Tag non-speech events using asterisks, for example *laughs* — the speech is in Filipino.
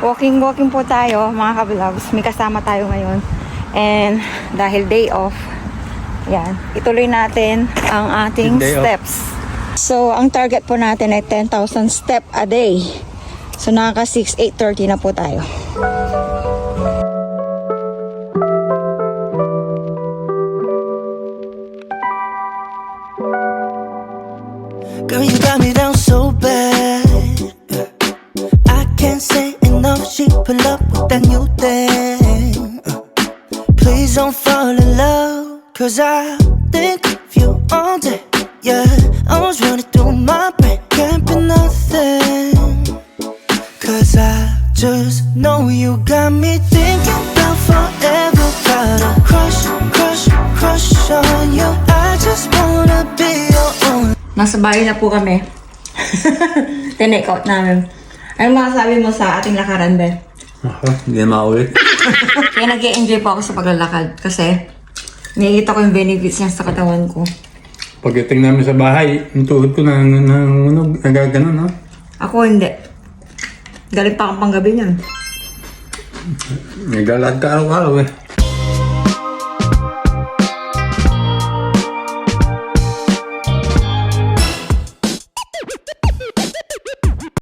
Walking-walking po tayo, mga ka-vlogs. May kasama tayo ngayon. And dahil day off, yan, ituloy natin ang ating Day off. steps. So, ang target po natin ay 10,000 step a day. So, nakaka 6, 8.30 na po tayo. Girl, you got me down so bad. She pull up with that new thing. Please don't fall in love. Cause I think of you all day. Yeah, I was running through my brain. Can't be nothing. Cause I just know you got me thinking about forever. Got a crush, crush, crush on you. I just wanna be your only. Nasa bahay na po kami. *laughs* Tinake out namin. Ano masasabi mo sa ating lakaran, Ben? Ako, hindi na maulit. *laughs* Kaya nag enjoy po ako sa paglalakad kasi nakikita ko yung benefits niya sa katawan ko. Pagdating namin sa bahay, yung tuhod ko na nangunog, nagaganon, ha? Ako hindi. Galing pa akong panggabi niyan. Naglalakad ka araw-araw, eh.